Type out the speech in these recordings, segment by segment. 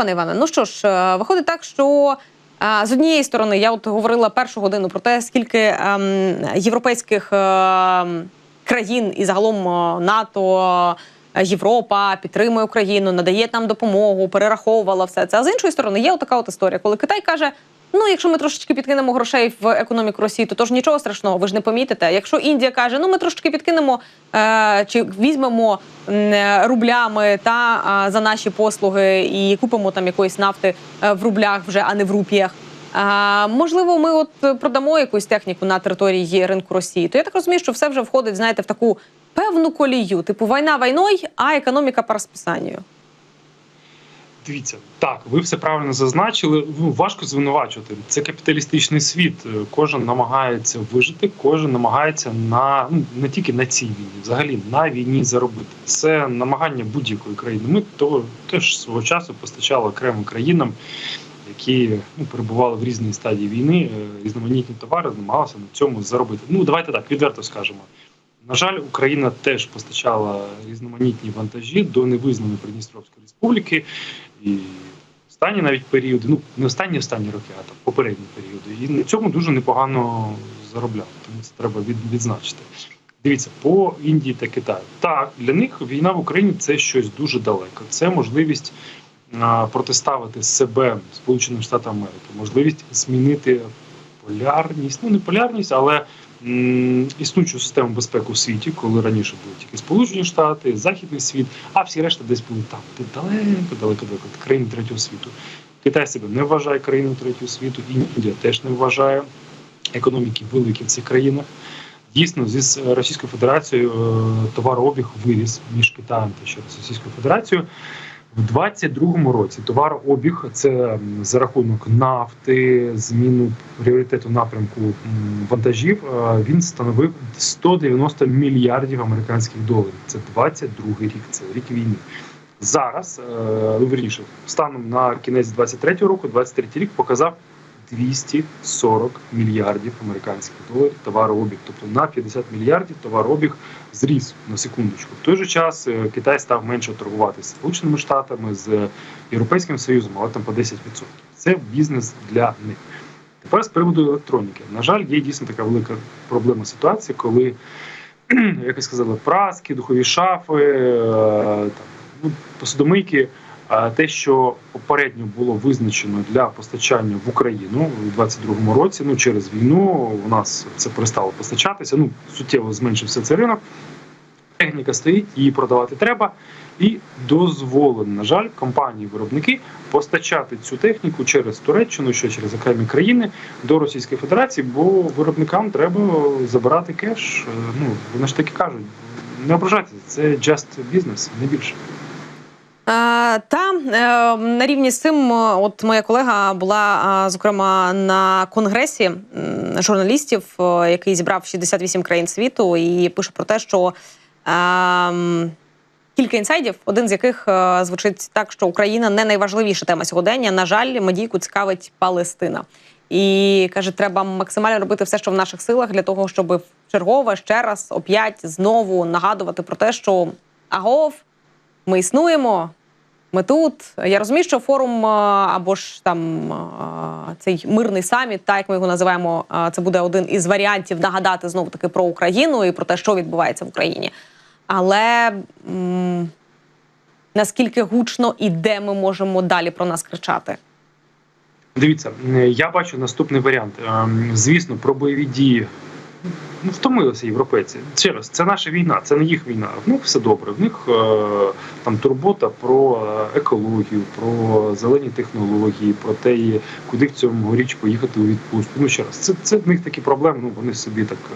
пане Іване. Ну що ж, е, виходить так, що е, з однієї сторони я от говорила першу годину про те, скільки ем, європейських ем, країн і загалом е, НАТО. е, Європа підтримує Україну, надає нам допомогу, перераховувала все це. А з іншої сторони, є така от історія, коли Китай каже: ну, якщо ми трошечки підкинемо грошей в економіку Росії, то тож нічого страшного, ви ж не помітите. Якщо Індія каже, ну ми трошечки підкинемо е, чи візьмемо е, рублями та е, за наші послуги і купимо там якоїсь нафти е, в рублях вже, а не в рупіях. А, можливо, ми от продамо якусь техніку на території ринку Росії. То я так розумію, що все вже входить, знаєте, в таку певну колію, типу війна війною, а економіка по розписанню. Дивіться, так, ви все правильно зазначили. Ну, важко звинувачувати. Це капіталістичний світ. Е, Кожен намагається вижити, кожен намагається на ну не тільки на цій війні, взагалі на війні заробити. Це намагання будь-якої країни. Ми того теж свого часу постачали окремим країнам, які ну, перебували в різній стадії війни, е, різноманітні товари, намагалися на цьому заробити. Ну давайте так відверто скажемо. На жаль, Україна теж постачала різноманітні вантажі до невизнаної Придністровської республіки і останні навіть періоди, ну не останні останні роки, а там попередні періоди. І на цьому дуже непогано заробляли. Тому це треба від, відзначити. Дивіться, по Індії та Китаю. Так, для них війна в Україні це щось дуже далеко. Це можливість протиставити себе Сполученим Штатам Америки, можливість змінити полярність, ну не полярність, але існуючу систему безпеки у світі, коли раніше були тільки Сполучені Штати, Західний світ, а всі решта десь були там, де далеко, далеко, далеко, країни третього світу. Китай себе не вважає країною третього світу, Індія теж не вважає економіки великі в цих країнах. Дійсно, зі Російською Федерацією е, товарообіг виріс між Китаєм та ще Російською Федерацією. В 22-му році товарообіг це за рахунок нафти, зміну пріоритету напрямку вантажів. е, Він становив 190 мільярдів американських доларів. Це 22-й рік, це рік війни. Зараз, е, ну вірніше, станом на кінець 23-го року, 23-й рік показав 240 мільярдів американських доларів товарообіг. Тобто на 50 мільярдів товарообіг зріс на секундочку. В той же час е, Китай став менше торгувати з Сполученими Штатами, з Європейським Союзом, але там по 10%. Це бізнес для них. Тепер з приводу електроніки. На жаль, є дійсно така велика проблема ситуації, коли, як ви сказали, праски, духові шафи, е, там, ну, посудомийки. Те, що попередньо було визначено для постачання в Україну у 22-му році, ну через війну у нас це перестало постачатися. Ну суттєво зменшився цей ринок. Техніка стоїть, її продавати треба, і дозволено, на жаль, компанії-виробники постачати цю техніку через Туреччину, ще через окремі країни до Російської Федерації, бо виробникам треба забирати кеш. Е, Ну вони ж таки кажуть, не ображайтеся, це just business, не більше. Е, Та е, на рівні з цим, е, от моя колега була зокрема на конгресі журналістів, який зібрав 68 країн світу, і пише про те, що кілька інсайдів, один з яких звучить так, що Україна не найважливіша тема сьогодення. На жаль, медійку цікавить Палестина. І каже, треба максимально робити все, що в наших силах, для того, щоб чергове ще раз оп'ять знову нагадувати про те, що агов, ми існуємо. Ми тут. Я розумію, що форум або ж там цей мирний саміт, так як ми його називаємо, це буде один із варіантів нагадати знову таки про Україну і про те, що відбувається в Україні. Але м, наскільки гучно і де ми можемо далі про нас кричати? Дивіться, я бачу наступний варіант. Ем, Звісно, про бойові дії. Ну, втомилися європейці. Ще раз, це наша війна, це не їх війна. В них все добре. В них е, там турбота про е, екологію, про зелені технології, про те, куди в цьому річ поїхати у відпустку. Ну ще раз, це, це в них такі проблеми. Ну вони собі так е,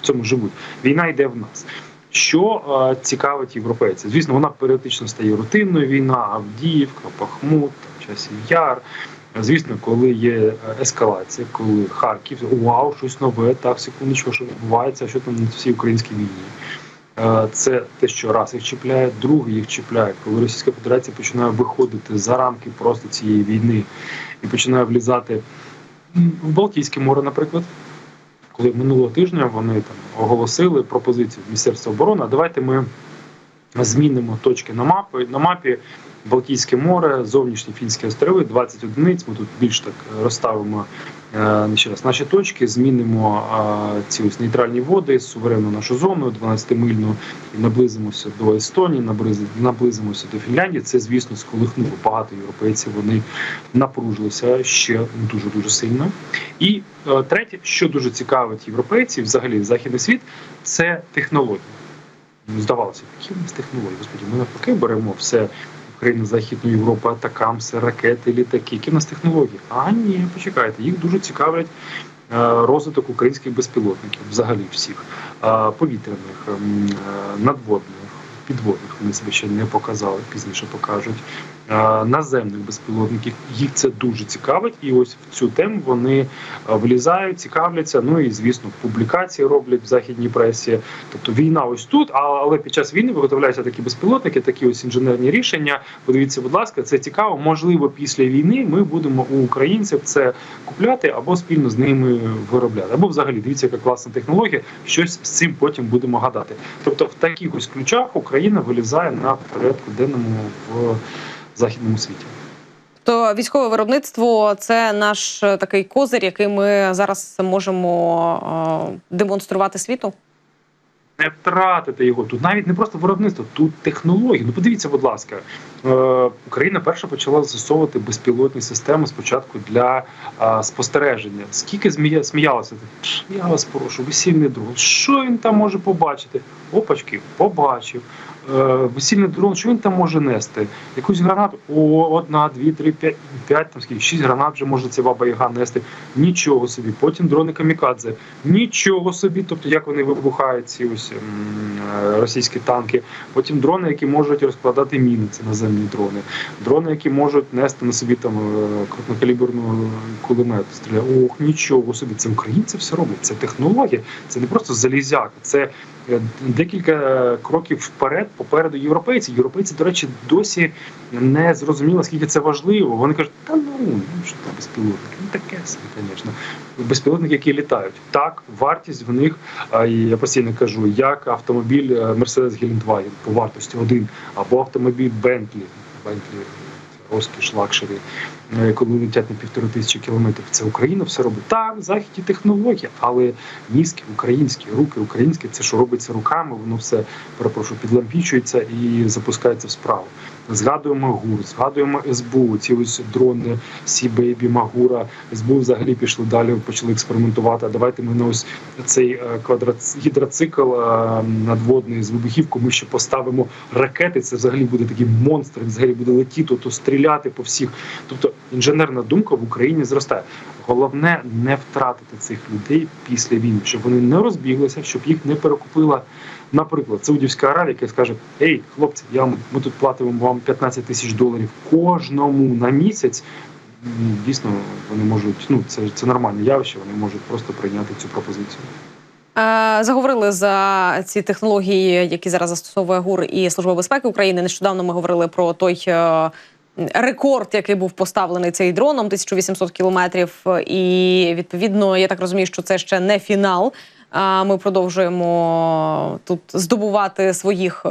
в цьому живуть. Війна йде в нас. Що е, цікавить європейців? Звісно, вона періодично стає рутинною. Війна, Авдіївка, Бахмут, часів Яр. Звісно, коли є ескалація, коли Харків, вау, щось нове, так, секундочку, що відбувається, що там на всій українській війні. Е, Це те, що раз їх чіпляє, друге їх чіпляє, коли Російська Федерація починає виходити за рамки просто цієї війни і починає влізати в Балтійське море, наприклад. Коли минулого тижня вони там оголосили пропозицію Міністерства оборони, а давайте ми змінимо точки на мапі на мапі. Балтійське море, зовнішні фінські острови, 20 одиниць. Ми тут більш так розставимо е, ще раз наші точки, змінимо е, ці ось нейтральні води, суверенну нашу зону, 12-мильну, і наблизимося до Естонії, наблизи- наблизимося до Фінляндії. Це, звісно, сколихнуло багато європейців. Вони напружилися ще дуже дуже сильно. І е, третє, що дуже цікавить європейців, взагалі західний світ, це технології. Ну, Здавалося, які в нас технології? Господи, ми навпаки беремо все Україна, Західну Європи, атакамси, ракети, літаки. Які в нас технології? А ні, почекайте, їх дуже цікавлять е, розвиток українських безпілотників, взагалі всіх е, повітряних, ем, е, надводних, підводних. Вони себе ще не показали, пізніше покажуть. Е, Наземних безпілотників їх це дуже цікавить, і ось в цю тему вони е, влізають, цікавляться. Ну і звісно, публікації роблять в західній пресі. Тобто війна ось тут, але під час війни виготовляються такі безпілотники, такі ось інженерні рішення. Подивіться, будь ласка, це цікаво. Можливо, після війни ми будемо у українців це купляти або спільно з ними виробляти. Або взагалі дивіться, яка класна технологія. Щось з цим потім будемо гадати. Тобто, в таких ось ключах Україна вилізає на порядку денному в західному світі. То військове виробництво це наш е, такий козир, який ми зараз можемо е, демонструвати світу. не втратити його. Тут навіть не просто виробництво, тут технології. Ну подивіться, будь ласка, е, Україна перша почала застосовувати безпілотні системи спочатку для е, спостереження. Скільки змія сміялося? «Пш, Я вас прошу, весільний дрон. Що він там може побачити? Опачки, побачив. Е, Весільний дрон, що він там може нести? Якусь гранату? О, одна, дві, три, п'ять, п'ять там скільки, шість гранат вже може ця баба яга нести. Нічого собі. Потім дрони камікадзе. Нічого собі. Тобто, як вони вибухають ці ось е, російські танки. Потім дрони, які можуть розкладати міни, це наземні дрони. Дрони, які можуть нести на собі там е, крупнокаліберну кулемет. Стріляє. Ох, нічого собі. Це українці все роблять. Це технологія, це не просто залізяка. Це декілька кроків вперед, попереду європейці. Європейці, до речі, досі не зрозуміли, скільки це важливо. Вони кажуть, та ну ну, що там безпілотники? Ну таке собі, звісно. Безпілотники, які літають. Так, вартість в них, я постійно кажу, як автомобіль Mercedes Гелендваген по вартості один, або автомобіль Bentley. Bentley розкіш, лакшері, коли летять на півтори тисячі кілометрів. Це Україна все робить. Так, західні технології, але мізки українські, руки українські, це що робиться руками, воно все перепрошую, підлампічується і запускається в справу. Згадуємо ГУР, згадуємо СБУ, ці ось дрони Сі Бейбі, Магура. СБУ взагалі пішли далі, почали експериментувати. Давайте ми на ось цей е, квадрат гідроцикл е, надводний з вибухівкою. Ми ще поставимо ракети. Це взагалі буде такий монстр, взагалі буде летіти, то стріляти по всіх. Тобто інженерна думка в Україні зростає. Головне не втратити цих людей після війни, щоб вони не розбіглися, щоб їх не перекупила. Наприклад, Саудівська Аравія, яка скаже: Ей, хлопці, я ми тут платимо вам 15 тисяч доларів кожному на місяць. Дійсно, вони можуть, ну це це нормальне явище, вони можуть просто прийняти цю пропозицію. Заговорили за ці технології, які зараз застосовує ГУР і Служба безпеки України. Нещодавно ми говорили про той е, рекорд, який був поставлений цей дроном 1800 кілометрів. І відповідно, я так розумію, що це ще не фінал. Ми продовжуємо тут здобувати своїх е,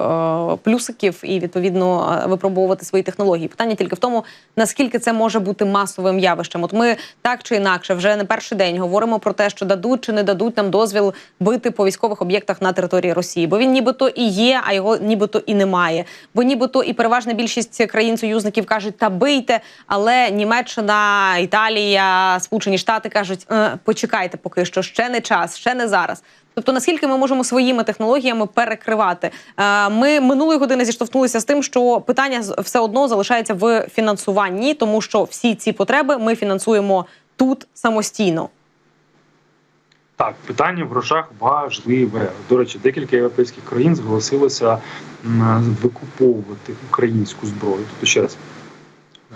плюсиків і відповідно е, випробовувати свої технології. Питання тільки в тому, наскільки це може бути масовим явищем. От ми так чи інакше вже не перший день говоримо про те, що дадуть чи не дадуть нам дозвіл бити по військових об'єктах на території Росії, бо він нібито і є, а його нібито і немає. Бо нібито і переважна більшість країн-союзників кажуть, та бийте, але Німеччина, Італія, Сполучені Штати кажуть, «Е, почекайте, поки що ще не час, ще не зараз. Тобто, наскільки ми можемо своїми технологіями перекривати? Е, Ми минулої години зіштовхнулися з тим, що питання все одно залишається в фінансуванні, тому що всі ці потреби ми фінансуємо тут самостійно. Так, питання в грошах важливе. До речі, декілька європейських країн зголосилося викуповувати українську зброю. Тобто ще раз.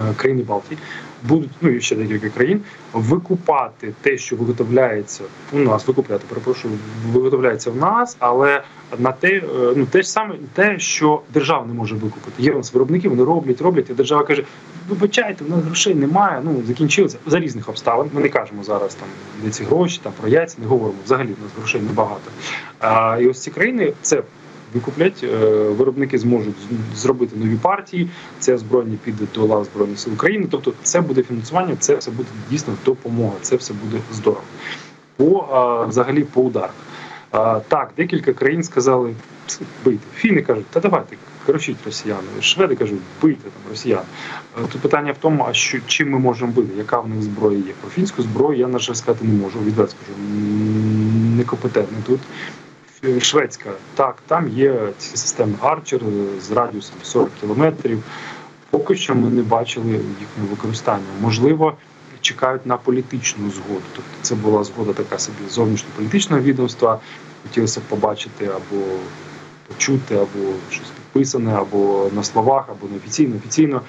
Е, Країни Балтії будуть, ну і ще декілька країн, викупати те, що виготовляється у нас, викупляти, перепрошую, виготовляється в нас, але на те, е, ну те ж саме те, що держава не може викупити. Є у нас виробники, вони роблять, роблять, і держава каже: вибачайте, в нас грошей немає. Ну закінчилося за різних обставин. Ми не кажемо зараз там де ці гроші, там про яйця, не говоримо. Взагалі в нас грошей небагато. А, і ось ці країни це викуплять. е, Виробники зможуть зробити нові партії. Це озброєння піде до лав збройних сил України. Тобто, це буде фінансування, це все буде дійсно допомога. Це все буде здорово. По взагалі по ударах. Так, декілька країн сказали бийте. Фіни кажуть, та давайте кричіть росіяни. Шведи кажуть, бийте там росіян. Е, Тут питання в тому, а що чим ми можемо бити, яка в них зброя є. Про фінську зброю я на жаль сказати не можу. Відверто скажу, некомпетентний тут. Шведська, так, там є ці системи Арчер з радіусом 40 кілометрів. Поки що ми не бачили їхнього використання. Можливо, чекають на політичну згоду. Тобто це була згода така собі зовнішньополітичного відомства. Хотілося б побачити або почути, або щось підписане, або на словах, або неофіційно, офіційно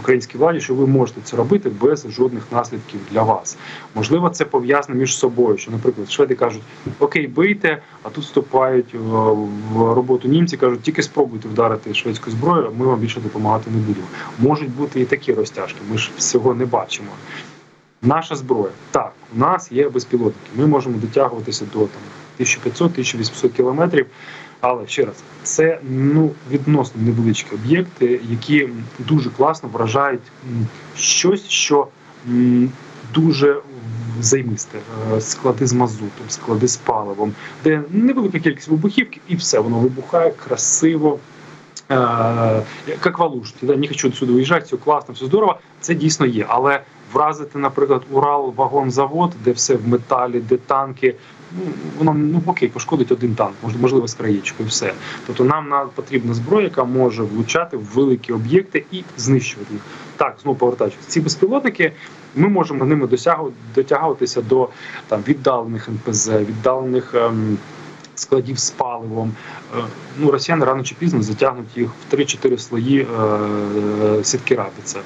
українській владі, що ви можете це робити без жодних наслідків для вас. Можливо, це пов'язано між собою. Що, наприклад, шведи кажуть, окей, бийте, а тут вступають е, в роботу німці, кажуть, тільки спробуйте вдарити шведську зброю, ми вам більше допомагати не будемо. Можуть бути і такі розтяжки. Ми ж всього не бачимо. Наша зброя. Так, у нас є безпілотники. Ми можемо дотягуватися до там 1500-1800 кілометрів. Але ще раз, це ну відносно невеличкі об'єкти, які дуже класно вражають щось, що дуже займисте. Е, Склади з мазутом, склади з паливом, де невелика кількість вибухівки, і все воно вибухає красиво. Е, як валушки, да, не хочу сюди виїжджати, все класно, все здорово. Це дійсно є. Але вразити, наприклад, Урал вагонзавод, де все в металі, де танки. Ну, воно ну окей, пошкодить один танк, можливо, з краєчкою, все. Тобто нам на потрібна зброя, яка може влучати в великі об'єкти і знищувати їх. Так, знову повертаючись, ці безпілотники ми можемо ними дотягуватися до там віддалених НПЗ, віддалених. Ем, Складів з паливом. Е, Ну, росіяни рано чи пізно затягнуть їх в 3-4 слої е, сітки рабіця.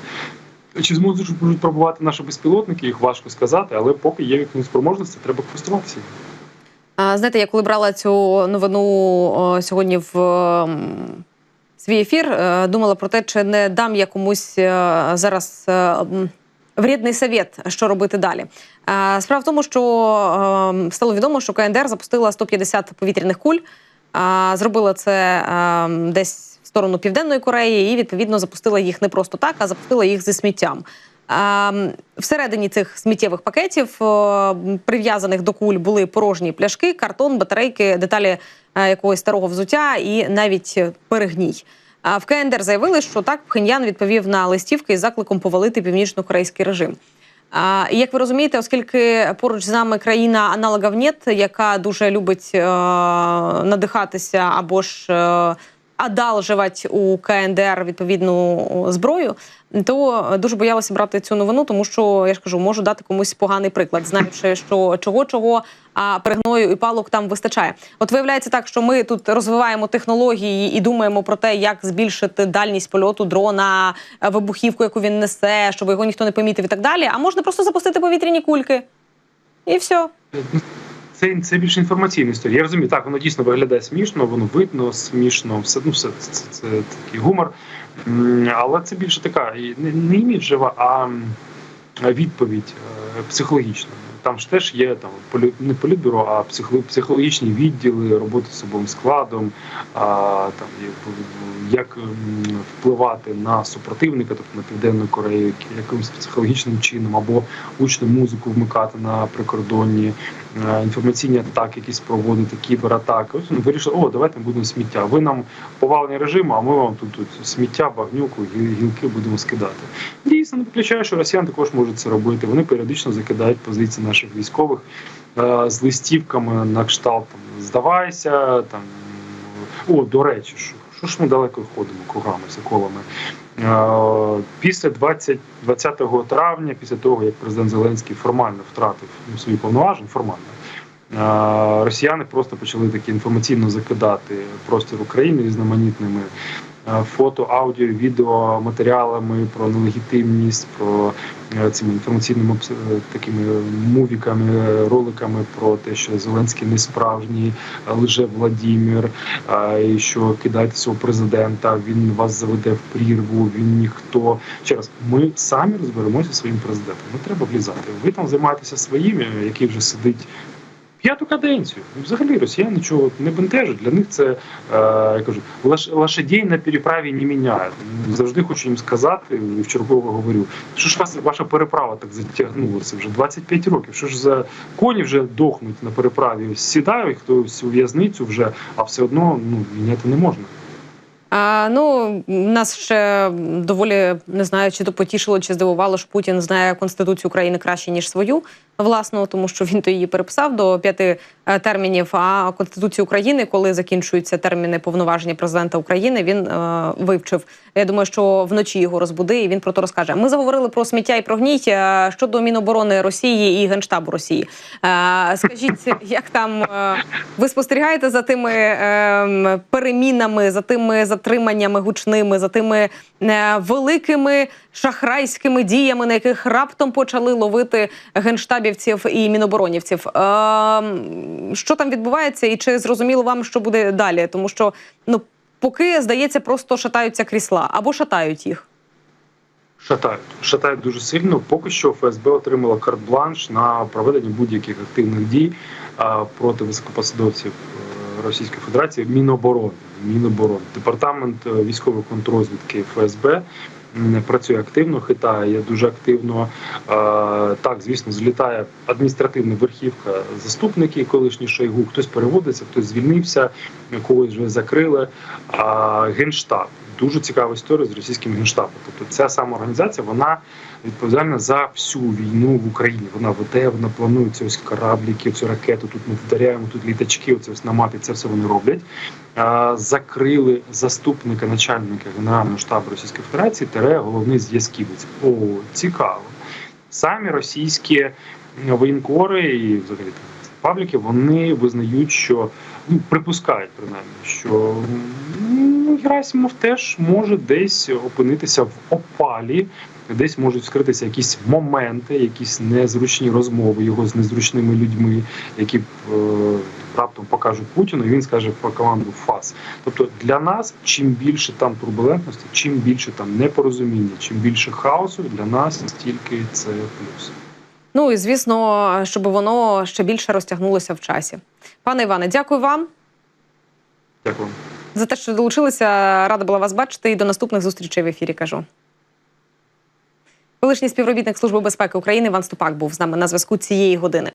Чи зможуть можуть пробувати наші безпілотники, їх важко сказати, але поки є якісь спроможності, треба користуватися. Знаєте, я коли брала цю новину сьогодні в свій ефір, е, думала про те, чи не дам я комусь е, зараз е, вредний совет, що робити далі. Справа в тому, що стало відомо, що КНДР запустила 150 повітряних куль. Зробила це десь в сторону Південної Кореї і відповідно запустила їх не просто так, а запустила їх зі сміттям. Всередині цих сміттєвих пакетів, прив'язаних до куль, були порожні пляшки, картон, батарейки, деталі е, якогось старого взуття і навіть е, перегній. А в КНДР заявили, що так Пхеньян відповів на листівки із закликом повалити північно-корейський режим. А, як ви розумієте, оскільки поруч з нами країна аналогів нет, яка дуже любить е, надихатися або ж е, одалжувати у КНДР відповідну зброю, то дуже боялася брати цю новину, тому що я ж кажу, можу дати комусь поганий приклад, знаючи, що чого чого, а перегною і палок там вистачає. От виявляється так, що ми тут розвиваємо технології і думаємо про те, як збільшити дальність польоту дрона, е, вибухівку, яку він несе, щоб його ніхто не помітив, і так далі. А можна просто запустити повітряні кульки, і все. Це, це більш інформаційна історія. Я розумію, так воно дійсно виглядає смішно, воно видно смішно, все ну все це, це, це такий гумор. Але це більше така не, не, імідж іміджева, а відповідь психологічна. Там ж теж є там не політбюро, а психологічні відділи, роботи з особовим складом, а, там як, як впливати на супротивника, тобто на південну Корею, якимось психологічним чином, або гучну музику вмикати на прикордонні, е, інформаційні атаки, якісь проводити, кібератаки. Ось вони вирішили, о, давайте ми будемо сміття. Ви нам повалені режиму, а ми вам тут, тут сміття, багнюку, гілки будемо скидати. Дійсно, не виключаю, що росіян також можуть це робити. Вони періодично закидають позиції наших військових е, з листівками на кшталт там, здавайся. Там о, до речі, що, що ж ми далеко ходимо кругами за колами. Е, Після 20, 20 травня, після того як президент Зеленський формально втратив ну, свої повноваження, формально. е, Росіяни просто почали такі інформаційно закидати простір України різноманітними фото, аудіо, відео матеріалами про нелегітимність, про е, цими інформаційними е, такими мувіками, е, роликами про те, що Зеленський не справжній, е, лже Владімір, е, і що кидайте свого президента, він вас заведе в прірву, він ніхто. Ще раз, ми самі розберемося своїм президентом. Не треба влізати. Ви там займаєтеся своїм, е, який вже сидить П'яту каденцію. Взагалі росіян нічого не бентежить. Для них це е, я кажу, лошадей на переправі не міняють. Завжди хочу їм сказати, і вчергово говорю, що ж вас ваша переправа так затягнулася вже 25 років. Що ж за коні вже дохнуть на переправі? Сідають хтось у в'язницю вже, а все одно ну міняти не можна. А, ну, нас ще доволі не знаю, чи то потішило, чи здивувало, що Путін знає Конституцію України краще, ніж свою власну, тому що він то її переписав до п'яти е, термінів. А Конституцію України, коли закінчуються терміни повноваження президента України, він е, вивчив. Я думаю, що вночі його розбуди, і він про то розкаже. Ми заговорили про сміття і про гній е, щодо Міноборони Росії і Генштабу Росії. Е, скажіть, як там е, ви спостерігаєте за тими е, перемінами, за тими затриманнями гучними, за тими е, великими шахрайськими діями, на яких раптом почали ловити генштабівців і міноборонівців? Е, що там відбувається, і чи зрозуміло вам, що буде далі? Тому що ну поки здається, просто шатаються крісла або шатають їх. Шатають, шатають дуже сильно. Поки що ФСБ отримала карт-бланш на проведення будь-яких активних дій проти високопосадовців е, Російської Федерації Міноборони. Міноборони. Департамент е, військової контррозвідки ФСБ працює активно, хитає дуже активно. Так, звісно, злітає адміністративна верхівка, заступники, колишні Шойгу, хтось переводиться, хтось звільнився, когось вже закрили. Генштаб дуже цікава історія з російським генштабом. Тобто ця сама організація вона відповідальна за всю війну в Україні. Вона веде, вона планує ці ось корабліки, цю ракету. Тут ми вдаряємо, тут літачки. Оце ось на мапі це все вони роблять. Закрили заступника начальника генерального штабу Російської Федерації, тере головний зв'язківець. О, цікаво. Самі російські воєнкори і взагалі пабліки вони визнають, що ну припускають принаймні, що ну, Герасимов теж може десь опинитися в опалі, десь можуть скритися якісь моменти, якісь незручні розмови його з незручними людьми, які е, раптом покажуть Путіну, і він скаже по команду ФАС. Тобто для нас, чим більше там турбулентності, чим більше там непорозуміння, чим більше хаосу, для нас стільки це плюс. Ну і звісно, щоб воно ще більше розтягнулося в часі. Пане Іване, дякую вам. Дякую. За те, що долучилися. Рада була вас бачити і до наступних зустрічей в ефірі. Кажу. Колишній співробітник Служби безпеки України Іван Ступак був з нами на зв'язку цієї години.